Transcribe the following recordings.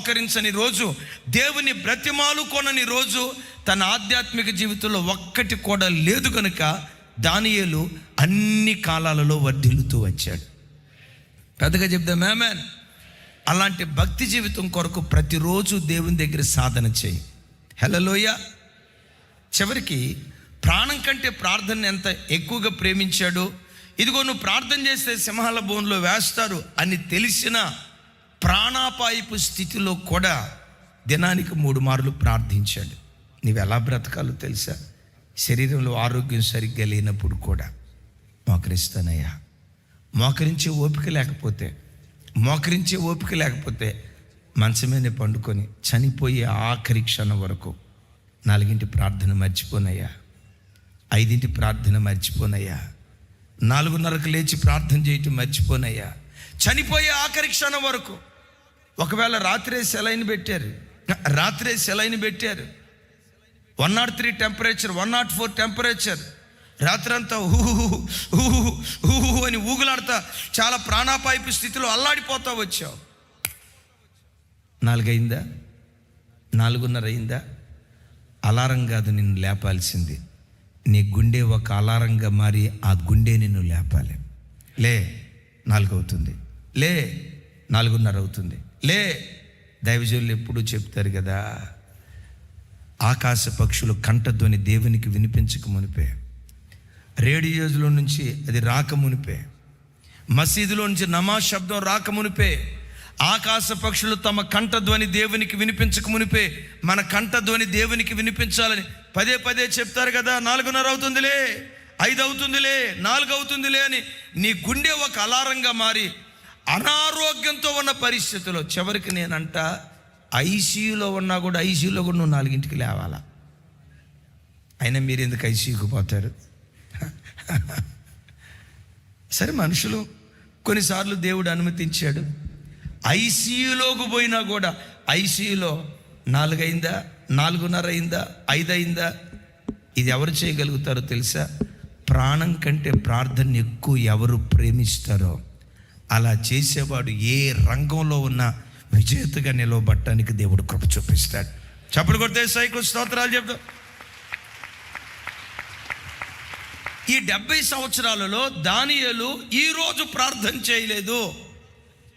మోకరించని రోజు దేవుని బ్రతిమాలుకొనని రోజు తన ఆధ్యాత్మిక జీవితంలో ఒక్కటి కూడా లేదు కనుక దానియేలు అన్ని కాలాలలో వర్ధిల్లుతూ వచ్చాడు. పెద్దగా చెప్దాం మేమేన్ అలాంటి భక్తి జీవితం కొరకు ప్రతిరోజు దేవుని దగ్గర సాధన చేయి. హలోయ చివరికి ప్రాణం కంటే ప్రార్థన ఎంత ఎక్కువగా ప్రేమించాడో? ఇదిగో నువ్వు ప్రార్థన చేస్తే సింహాల భూమిలో వేస్తారు అని తెలిసిన ప్రాణాపాయపు స్థితిలో కూడా దినానికి మూడు మార్లు ప్రార్థించాడు. నీవు ఎలా బ్రతకాలో తెలుసా? శరీరంలో ఆరోగ్యం సరిగ్గా లేనప్పుడు కూడా. మోకరిస్తానయ్యా. మోకరించే ఓపిక లేకపోతే? మోకరించే ఓపిక లేకపోతే మంచమేనే పండుకొని చనిపోయే ఆఖరి క్షణం వరకు నాలుగింటి ప్రార్థన మర్చిపోనయ్యా. ఐదింటి ప్రార్థన మర్చిపోనయ్యా. నాలుగున్నరకు లేచి ప్రార్థన చేయటం మర్చిపోనయ్యా. చనిపోయే ఆఖరి క్షణం వరకు ఒకవేళ రాత్రే సెలైన్ పెట్టారు. రాత్రే సెలైన్ పెట్టారు. One naught three temperature one naught four temperature. రాత్రంతా ఊహు ఊహు అని ఊగులాడుతా చాలా ప్రాణాపాయపు స్థితిలో అల్లాడిపోతా వచ్చావు. నాలుగైందా? నాలుగున్నర అయిందా అలారం కాదు నిన్ను లేపాల్సింది. నీ గుండె ఒక అలారంగా మారి ఆ గుండె నిన్ను లేపాలి. లే నాలుగు అవుతుంది లే నాలుగున్నర అవుతుంది లే దైవజనులు ఎప్పుడూ చెప్తారు కదా ఆకాశ పక్షులు కంఠధ్వని దేవునికి వినిపించక మునిపే. రేడియోలో నుంచి అది రాక మునిపే. మసీదులో నుంచి నమాజ్ శబ్దం రాక మునిపే. ఆకాశ పక్షులు తమ కంఠధ్వని దేవునికి వినిపించక మునిపే. మన కంఠధ్వని దేవునికి వినిపించాలని పదే పదే చెప్తారు కదా నాలుగున్నర అవుతుందిలే ఐదు అవుతుందిలే నాలుగు అవుతుందిలే అని నీ గుండె ఒక అలారంగా మారి అనారోగ్యంతో ఉన్న పరిస్థితిలో చివరికి నేనంట ఐసీయూలో ఉన్నా కూడా ఐసీయూలో కూడా నువ్వు నాలుగింటికి లేవాలా? అయినా మీరు ఎందుకు ఐసీయూకి పోతారు? సరే మనుషులు కొన్నిసార్లు దేవుడు అనుమతించాడు. ఐసీయూలోకి పోయినా కూడా ఐసీయూలో నాలుగైందా నాలుగున్నర అయిందా ఐదు అయిందా ఇది ఎవరు చేయగలుగుతారో తెలుసా? ప్రాణం కంటే ప్రార్థన ఎక్కువ ఎవరు ప్రేమిస్తారో? అలా చేసేవాడు ఏ రంగంలో ఉన్న విజేతగా నిలవబట్టడానికి దేవుడు కృప చూపిస్తాడు. చప్పుడు కొడితే సైకు స్తోత్రాలు చెప్తా. ఈ డెబ్బై సంవత్సరాలలో దానియలు ఈరోజు ప్రార్థన చేయలేదు.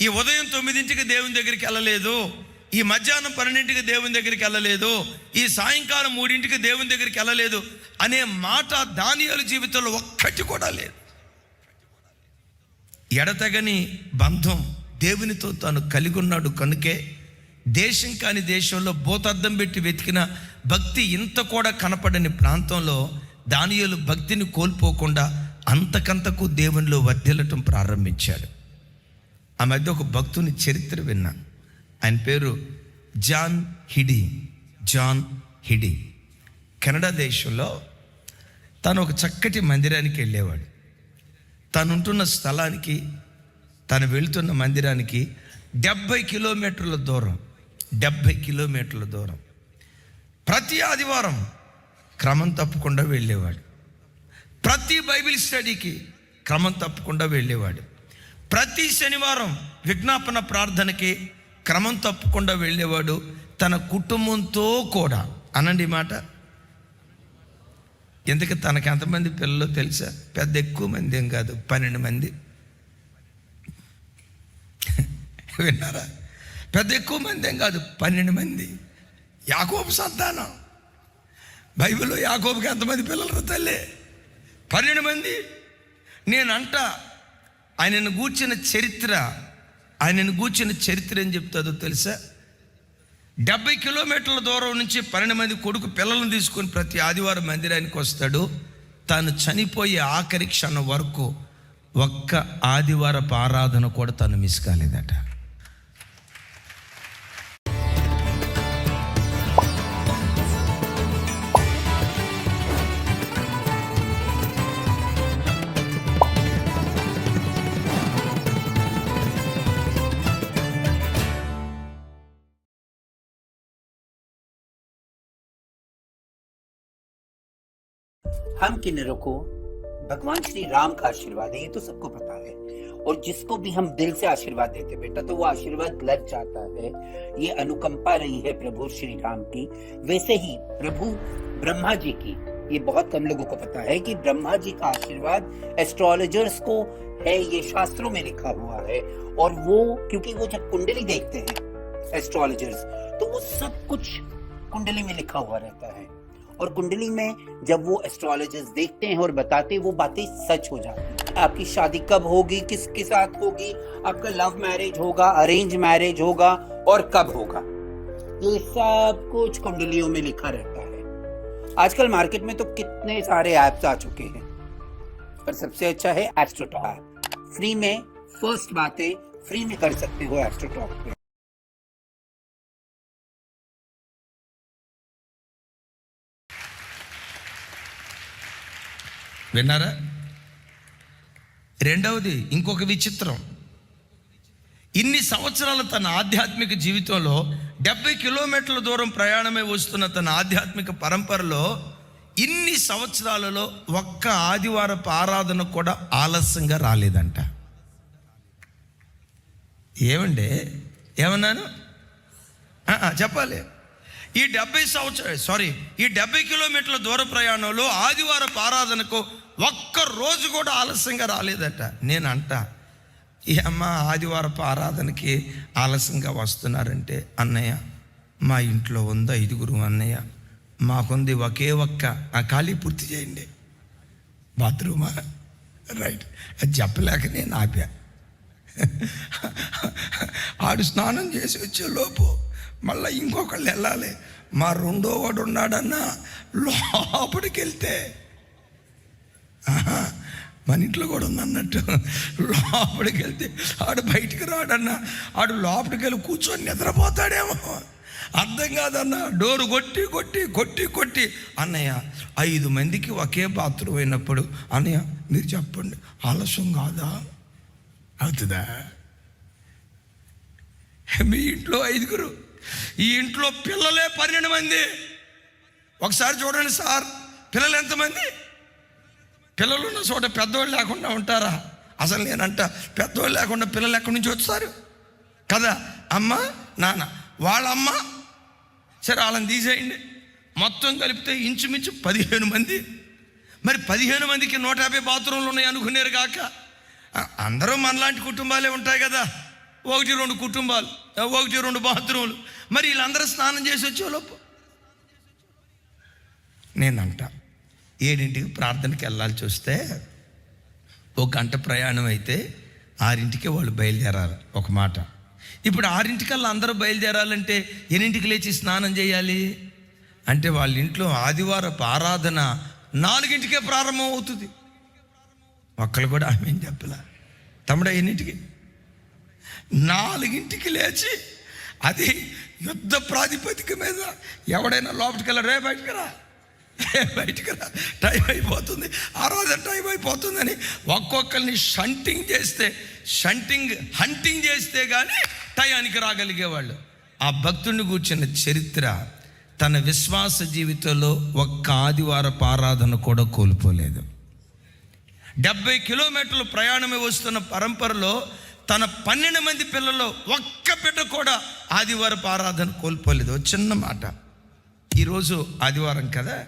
ఈ ఉదయం తొమ్మిదింటికి దేవుని దగ్గరికి వెళ్ళలేదు. ఈ మధ్యాహ్నం పన్నెండింటికి దేవుని దగ్గరికి వెళ్ళలేదు. ఈ సాయంకాలం మూడింటికి దేవుని దగ్గరికి వెళ్ళలేదు. అనే మాట దానియలు జీవితంలో ఒక్కటి కూడా లేదు. ఎడతగని బంధం దేవునితో తాను కలిగి ఉన్నాడు కనుకే దేశం కాని దేశంలో భూతద్దం పెట్టి వెతికిన భక్తి ఇంత కూడా కనపడని ప్రాంతంలో దానియులు భక్తిని కోల్పోకుండా అంతకంతకు దేవునిలో వర్ధిల్లటం ప్రారంభించాడు. ఆ మధ్య ఒక భక్తుని చరిత్ర విన్నా ఆయన పేరు జాన్ హిడి జాన్ హిడి. కెనడా దేశంలో తను ఒక చక్కటి మందిరానికి వెళ్ళేవాడు. తను ఉంటున్న స్థలానికి తను వెళుతున్న మందిరానికి డెబ్భై కిలోమీటర్ల దూరం డెబ్భై కిలోమీటర్ల దూరం. ప్రతి ఆదివారం క్రమం తప్పకుండా వెళ్ళేవాడు. ప్రతి బైబిల్ స్టడీకి క్రమం తప్పకుండా వెళ్ళేవాడు. ప్రతి శనివారం విజ్ఞాపన ప్రార్థనకి క్రమం తప్పకుండా వెళ్ళేవాడు తన కుటుంబంతో కూడా. అనండి మాట. ఎందుకు తనకి ఎంతమంది పిల్లలు తెలుసా? పెద్ద ఎక్కువ మంది ఏం కాదు పన్నెండు మంది. విన్నారా? పెద్ద ఎక్కువ మంది ఏం కాదు పన్నెండు మంది. యాకోబు సంతానం. బైబిల్లో యాకోబుకి ఎంతమంది పిల్లలు తల్లి? పన్నెండు మంది. నేనంట ఆయనను గూర్చిన చరిత్ర ఆయనను గూర్చిన చరిత్ర ఏం చెప్తుందో తెలుసా? డెబ్బై కిలోమీటర్ల దూరం నుంచి పన్నెండు మంది కొడుకు పిల్లలను తీసుకొని ప్రతి ఆదివారం మందిరానికి వస్తాడు. తాను చనిపోయే ఆఖరి క్షణం వరకు ఒక్క ఆదివారపు ఆరాధన కూడా తను మిస్ కాలేదట. हम किन्नरों को भगवान श्री राम का आशीर्वाद है ये तो सबको पता है। और जिसको भी हम दिल से आशीर्वाद देते बेटा तो वो आशीर्वाद लग जाता है। ये अनुकंपा रही है प्रभु श्री राम की। वैसे ही प्रभु ब्रह्मा जी की, ये बहुत कम लोगों को पता है कि ब्रह्मा जी का आशीर्वाद एस्ट्रोलॉजर्स को है, ये शास्त्रों में लिखा हुआ है। और वो, क्योंकि वो जब कुंडली देखते हैं एस्ट्रोलॉजर्स तो वो सब कुछ कुंडली में लिखा हुआ रहता है। और कुंडली में जब वो एस्ट्रोलॉजर्स देखते हैं और बताते हैं, वो बातें सच हो जाती हैं। आपकी शादी कब होगी, किसके साथ होगी, आपका लव मैरिज होगा अरेंज मैरिज होगा और कब होगा? ये सब कुछ कुंडलियों में लिखा रहता है। आजकल मार्केट में तो कितने सारे ऐप्स आ चुके हैं। पर सबसे अच्छा है एस्ट्रोटॉक फ्री में फ़र्स्ट बातें फ्री में कर सकते हो एस्ट्रोटॉक पे। విన్నారా? రెండవది ఇంకొక విచిత్రం. ఇన్ని సంవత్సరాలు తన ఆధ్యాత్మిక జీవితంలో డెబ్బై కిలోమీటర్ల దూరం ప్రయాణమే వస్తున్న తన ఆధ్యాత్మిక పరంపరలో ఇన్ని సంవత్సరాలలో ఒక్క ఆదివారపు ఆరాధన కూడా ఆలస్యంగా రాలేదంట. ఏమండి? ఏమన్నాను? చెప్పాలి. ఈ డెబ్బై సంవత్సరం సారీ ఈ డెబ్బై కిలోమీటర్ల దూర ప్రయాణంలో ఆదివారపు ఆరాధనకు ఒక్క రోజు కూడా ఆలస్యంగా రాలేదట. నేను అంట ఈ అమ్మ ఆదివారపు ఆరాధనకి ఆలస్యంగా వస్తున్నారంటే అన్నయ్య మా ఇంట్లో ఉంది ఐదుగురు అన్నయ్య. మాకుంది ఒకే ఒక్క ఆ ఖాళీ పూర్తి చేయండి. బాత్రూమా రైట్. అది చెప్పలేక నేను ఆపా. ఆడు స్నానం చేసి వచ్చే లోపు మళ్ళీ ఇంకొకళ్ళు వెళ్ళాలి. మా రెండో వాడు ఉన్నాడన్నా లోపలికి వెళ్తే మన ఇంట్లో కూడా ఉందన్నట్టు. లోపలికి వెళ్తే ఆడు బయటికి రాడన్నా ఆడు లోపలికి వెళ్ళి కూర్చొని నిద్రపోతాడేమో. అర్థం కాదన్న డోరు కొట్టి కొట్టి కొట్టి కొట్టి. అన్నయ్య ఐదు మందికి ఒకే బాత్రూమ్ అయినప్పుడు అన్నయ్య మీరు చెప్పండి ఆలస్యం కాదా? అవుతుందా? మీ ఇంట్లో ఐదుగురు ఈ ఇంట్లో పిల్లలే పన్నెండు మంది. ఒకసారి చూడండి సార్ పిల్లలు ఎంతమంది? పిల్లలు ఉన్న చోట పెద్దవాళ్ళు లేకుండా ఉంటారా? అసలు నేనంట పెద్దవాళ్ళు లేకుండా పిల్లలు ఎక్కడి నుంచి వస్తారు కదా అమ్మ నాన్న వాళ్ళమ్మ. సరే వాళ్ళని తీసేయండి. మొత్తం కలిపితే ఇంచుమించు పదిహేను మంది. మరి పదిహేను మందికి నూట యాభై బాత్రూమ్లు ఉన్నాయి అనుకునేరు కాక అందరూ మనలాంటి కుటుంబాలే ఉంటాయి కదా. ఒకటి రెండు కుటుంబాలు ఒకటి రెండు బాత్రూములు మరి వీళ్ళందరూ స్నానం చేసి వచ్చేలోపు? నేనంట. ఏడింటికి ప్రార్థనకి వెళ్ళాల్సి వస్తే ఒక గంట ప్రయాణం అయితే ఆరింటికే వాళ్ళు బయలుదేరాలి ఒక మాట. ఇప్పుడు ఆరింటికల్లా అందరూ బయలుదేరాలంటే ఎన్నింటికి లేచి స్నానం చేయాలి? అంటే వాళ్ళ ఇంట్లో ఆదివారపు ఆరాధన నాలుగింటికే ప్రారంభం అవుతుంది. ఒక్కళ్ళు కూడా ఆమె ఏం చెప్పలే? తమ్ముడు ఎన్నింటికి? నాలుగింటికి లేచి అది యుద్ధ ప్రాతిపదిక మీద ఎవడైనా లోపలికి వెళ్ళ రే రా. బయటికి రా. టైం అయిపోతుంది. ఆరాధన టైం అయిపోతుందని ఒక్కొక్కరిని షంటింగ్ చేస్తే షంటింగ్ హంటింగ్ చేస్తే కానీ టయానికి రాగలిగేవాళ్ళు. ఆ భక్తుడిని కూర్చున్న చరిత్ర తన విశ్వాస జీవితంలో ఒక్క ఆదివారపు ఆరాధన కూడా కోల్పోలేదు. డెబ్బై కిలోమీటర్లు ప్రయాణమే వస్తున్న పరంపరలో తన పన్నెండు మంది పిల్లల్లో ఒక్క బిడ్డ కూడా ఆదివారపు ఆరాధన కోల్పోలేదు. చిన్న మాట. ఈరోజు ఆదివారం కదా?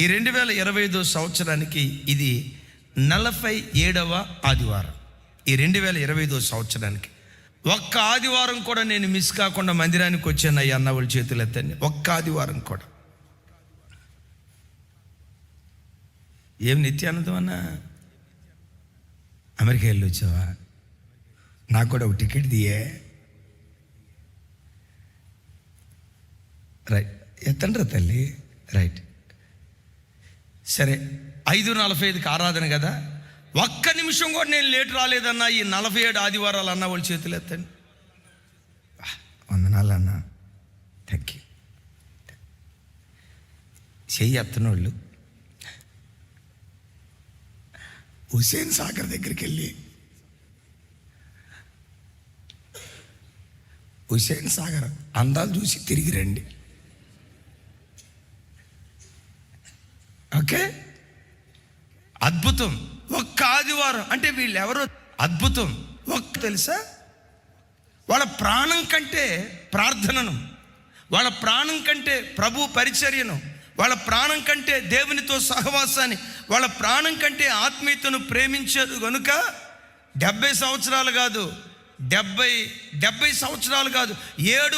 ఈ రెండు వేల ఇరవై ఐదో సంవత్సరానికి ఇది నలభై ఏడవ ఆదివారం. ఈ రెండు వేల ఇరవై ఐదో సంవత్సరానికి ఒక్క ఆదివారం కూడా నేను మిస్ కాకుండా మందిరానికి వచ్చాను అయ్యా అన్న వాళ్ళ చేతులు ఎత్తండి ఒక్క ఆదివారం కూడా. ఏం నిత్యానందం అన్నా? అమెరికా వెళ్ళి వచ్చావా? నాకు కూడా ఒక టికెట్ దియే రైట్. ఎత్తండ్రా తల్లి? రైట్. సరే ఐదు నలభై ఐదుకి ఆరాధన కదా? ఒక్క నిమిషం కూడా నేను లేట్ రాలేదన్నా ఈ నలభై ఏడు ఆదివారాలు అన్న వాళ్ళు చేతులు ఎత్తండి. వందనాలు అన్న. థ్యాంక్ యూ చెయ్యి ఎత్తన వాళ్ళు. హుసేన్ సాగర్ దగ్గరికి వెళ్ళి. హుసేన్ సాగర్ అందాలు చూసి తిరిగి రండి. ఓకే? అద్భుతం. ఒక్క ఆదివారం. అంటే వీళ్ళు ఎవరో అద్భుతం. ఒక్క తెలుసా? వాళ్ళ ప్రాణం కంటే ప్రార్థనను వాళ్ళ ప్రాణం కంటే ప్రభు పరిచర్యను వాళ్ళ ప్రాణం కంటే దేవునితో సహవాసాన్ని వాళ్ళ ప్రాణం కంటే ఆత్మీయతను ప్రేమించారు కనుక డెబ్బై సంవత్సరాలు కాదు డెబ్బై డెబ్బై సంవత్సరాలు కాదు ఏడు